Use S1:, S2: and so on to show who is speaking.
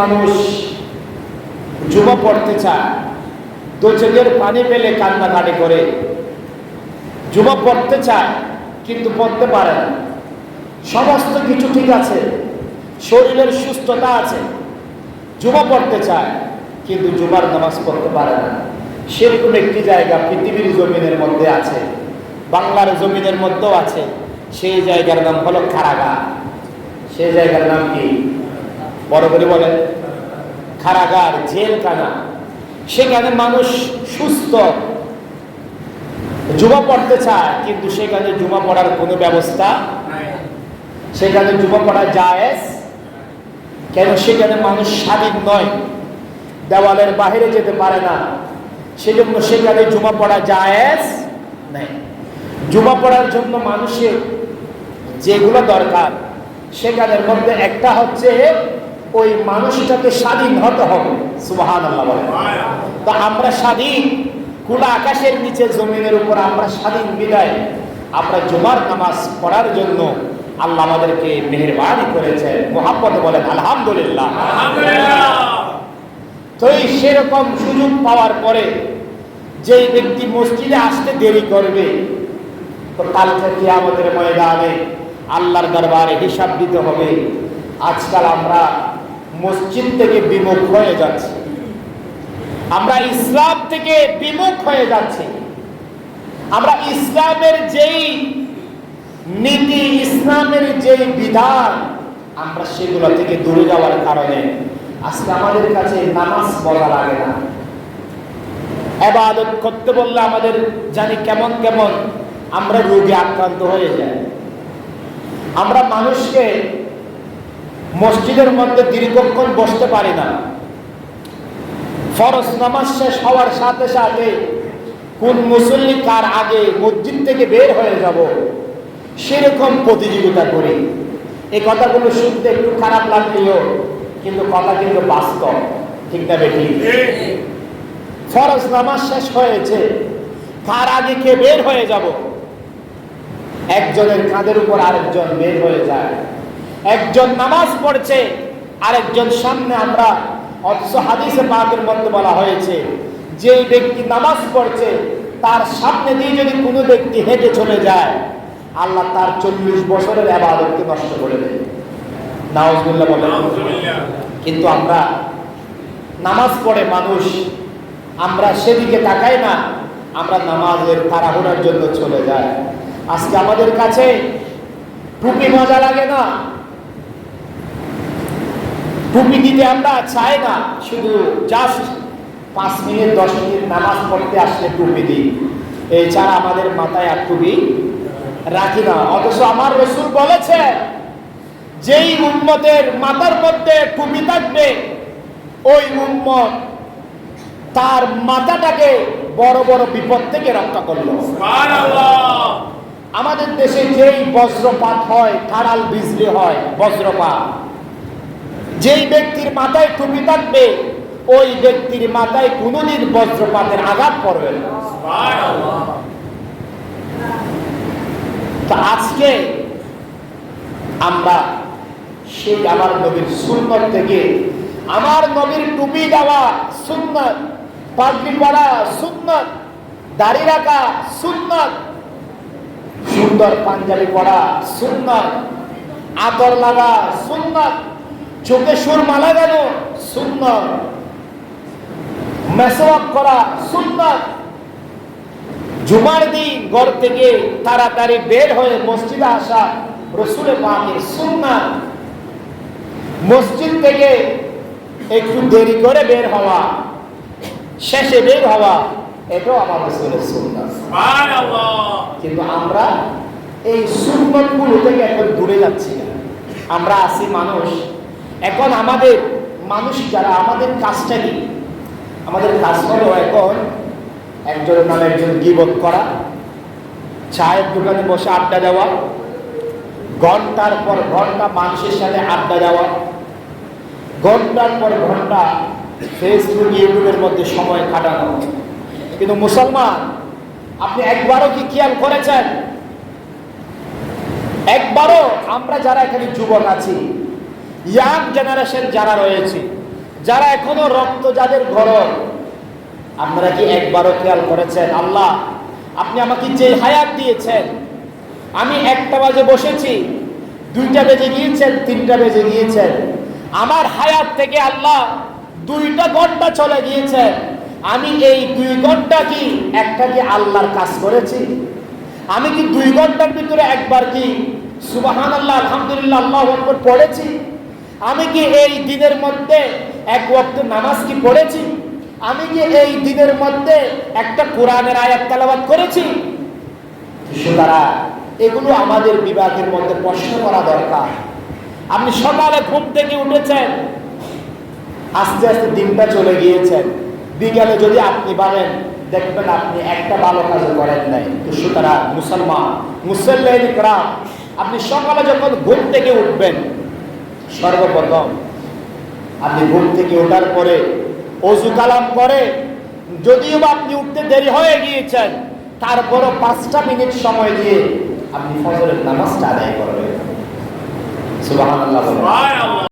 S1: মানুষ জুমা পড়তে চায় দু চোখের পানি পেলে কান্নাকাটি করে। জুমা পড়তে চায়, কিন্তু পড়তে পারে না। সমস্ত কিছু ঠিক আছে, শরীরের সুস্থতা আছে। জুমা পড়তে চায়, কিন্তু জুমার নামাজ পড়তে পারে না। সেরকম একটি জায়গা পৃথিবীর জমিনের মধ্যে আছে, বাংলার জমিনের মধ্যেও আছে। সেই জায়গার নাম হলো খারাগা সেই জায়গার নাম কি? বড় করে বলেন খারাগার জেলখানা। সেখানে মানুষ সুস্থ। জুমা পড়তে চায়, কিন্তু সেখানে জুমা পড়ার কোনো ব্যবস্থা সেখানে জুমা পড়া জায়েজ, কেন সেখানে মানুষ স্বাধীন নয়, দেওয়ালের বাইরে যেতে পারে না। সেজন্য সেখানে জুমা পড়া জায়েজ নেই। জুমা পড়ার জন্য মানুষের যেগুলো দরকার, সেখানের মধ্যে একটা হচ্ছে ওই মানুষটাকে স্বাধীন হতে হবে। সুবাহান আল্লাহ বলে তো আমরা স্বাধীন খোলা আকাশের নিচে জমিনের উপর আমরা স্বাধীন বিদায়। আমরা জুমার নামাজ পড়ার জন্য আল্লাহ আমাদেরকে মেহরবানি করেছে মোহাম্মদ বলেন আলহামদুলিল্লাহ। তো এই সেরকম সুযোগ পাওয়ার পরে যেই ব্যক্তি মসজিদে আসতে দেরি করবে তো কালকে কি আমাদের ময়দানে আল্লাহর দরবারে হিসাব দিতে হবে। আজকাল আমরা মসজিদ থেকে বিমুখ হয়ে যাচ্ছি। আমরা ইসলাম থেকে বিমুখ হয়ে যাচ্ছি। আমরা ইসলামের যেই নীতি, ইসলামের যেই বিধান, আমরা সেগুলো থেকে দূরে যাওয়ার কারণে আজকে আমাদের কাছে নামাজ বলা লাগে না। এবাদত করতে বললে আমাদের জানি কেমন কেমন আমরা রোগে আক্রান্ত হয়ে যাই। আমরা মানুষকে মসজিদের মধ্যে দীর্ঘক্ষণ বসতে পারি না। ফরজ নামাজ শেষ হওয়ার সাথে সাথে কোন মুসল্লি কার আগে মসজিদ থেকে বের হয়ে যাব, সেরকম প্রতিযোগিতা করি। এই কথাগুলো শুনতে একটু খারাপ লাগলেও, কিন্তু কথা কিন্তু বাস্তব। ঠিক না বেটি? ফরজ নামাজ শেষ হয়েছে কার আগে কে বের হয়ে যাব? একজনের কাঁধের উপর আরেকজন বের হয়ে যায়। একজন নামাজ পড়ছে আরেকজন সামনে আমরা অথচ হাদিসে পাকের মধ্যে বলা হয়েছে যে ব্যক্তি নামাজ পড়ছে তার সামনে দিয়ে যদি কোনো ব্যক্তি হেঁটে চলে যায় আল্লাহ তার চল্লিশ বছরের আবাদতকে নষ্ট করে বলেন। কিন্তু আমরা নামাজ পড়ে মানুষ আমরা সেদিকে তাকাই না আমরা নামাজের তাড়াহুড়ার জন্য চলে যাই। আজকে আমাদের কাছে টুপি মজা লাগে না? টুপি দিতে আমরা চাই না শুধু জাস্ট পাঁচ মিনিট দশ মিনিট নামাজ পড়তে আসলে টুপি দিই এছাড়া আমাদের মাথায় আর টুপি রাখি না। অথচ আমার রসুল বলেছে যেই উম্মতের মাথার মধ্যে টুপি থাকবে ওই উম্মত তার মাথাটাকে বড় বড় বিপদ থেকে রক্ষা করল। আমাদের দেশে যেই বজ্রপাত হয় কারাল বিজলি হয় বজ্রপাত। যেই ব্যক্তির মাথায় টুপি থাকবে, ওই ব্যক্তির মাথায় কোনোদিন বজ্রপাতের আঘাত পড়বে আজকে আমরা সেই আমার নবীর সুন্নত থেকে আমার নবীর টুপি দেওয়া সুন্নত, পাগড়ি পরা সুন্নত, দাড়ি রাখা সুন্নত, সুন্দর পাঞ্জাবি পরা সুন্নত, আদর লাগা সুন্নত চোখে সুর মালা লাগানো সুন্নত মেসওয়াক করা সুন্নত জুমার দিন ঘর থেকে তাড়াতাড়ি বের হয়ে মসজিদে আসা রসুলের পাকের সুন্নাত মসজিদ থেকে একটু দেরি করে বের হওয়া শেষে বের হওয়া এটাও আমার রসুলের সুন্নাত কিন্তু আমরা এই সুন্নতগুলো থেকে এখন দূরে যাচ্ছি না। আমরা আছি মানুষ এখন আমাদের মানুষ যারা আমাদের কাজটা কি? আমাদের কাজ হলো এখন একজনের নামে একজন গিবত করা, চায়ের দোকানে বসে আড্ডা দেওয়া, ঘণ্টার পর ঘণ্টা মানুষের সাথে আড্ডা দেওয়া, ঘণ্টার পর ঘণ্টা ফেসবুক ইউটিউবের মধ্যে সময় কাটানো। কিন্তু মুসলমান, আপনি একবারও কি খেয়াল করেছেন? একবারও আমরা যারা এখানে যুবক আছি ইয়াং জেনারেশন যারা রয়েছে, যারা এখনও রক্ত যাদের গরম আপনারা কি একবারও খেয়াল করেছেন? আল্লাহ, আপনি আমাকে যে হায়াত দিয়েছেন, আমি একটা বাজে বসেছি, দুইটা বেজে গিয়েছেন, তিনটা বেজে গিয়েছেন। আমার হায়াত থেকে আল্লাহ দুইটা ঘণ্টা চলে গিয়েছে আমি এই দুই ঘণ্টা কি একটা কি আল্লাহর কাজ করেছি? আমি কি দুই ঘণ্টার ভিতরে একবার কি সুবাহান আল্লাহ আলহামদুলিল্লাহ, আল্লাহ পড়েছি? আমি কি এই দিনের মধ্যে এক ওয়াক্ত নামাজ কি পড়েছি? আমি কি এই দিনের মধ্যে একটা কোরআনের আয়াত তেলাবাদ করেছি? সুতরাং এগুলো আমাদের বিভাগের মধ্যে প্রশ্ন করা দরকার। আপনি সকালে ঘুম থেকে উঠেছেন, আস্তে আস্তে দিনটা চলে গিয়েছেন বিকালে যদি আপনি পারেন দেখবেন আপনি একটা ভালো কাজ করেন নাই। তো সুতরাং মুসলমান করাম, আপনি সকালে যখন ঘুম থেকে উঠবেন সর্বপ্রথম। আপনি ঘুম থেকে ওঠার পরে অজু কালাম করে, যদিও বা আপনি উঠতে দেরি হয়ে গিয়েছেন, তারপরও পাঁচটা মিনিট সময় দিয়ে আপনি ফজরের নামাজটা আদায় করবেন বলেন।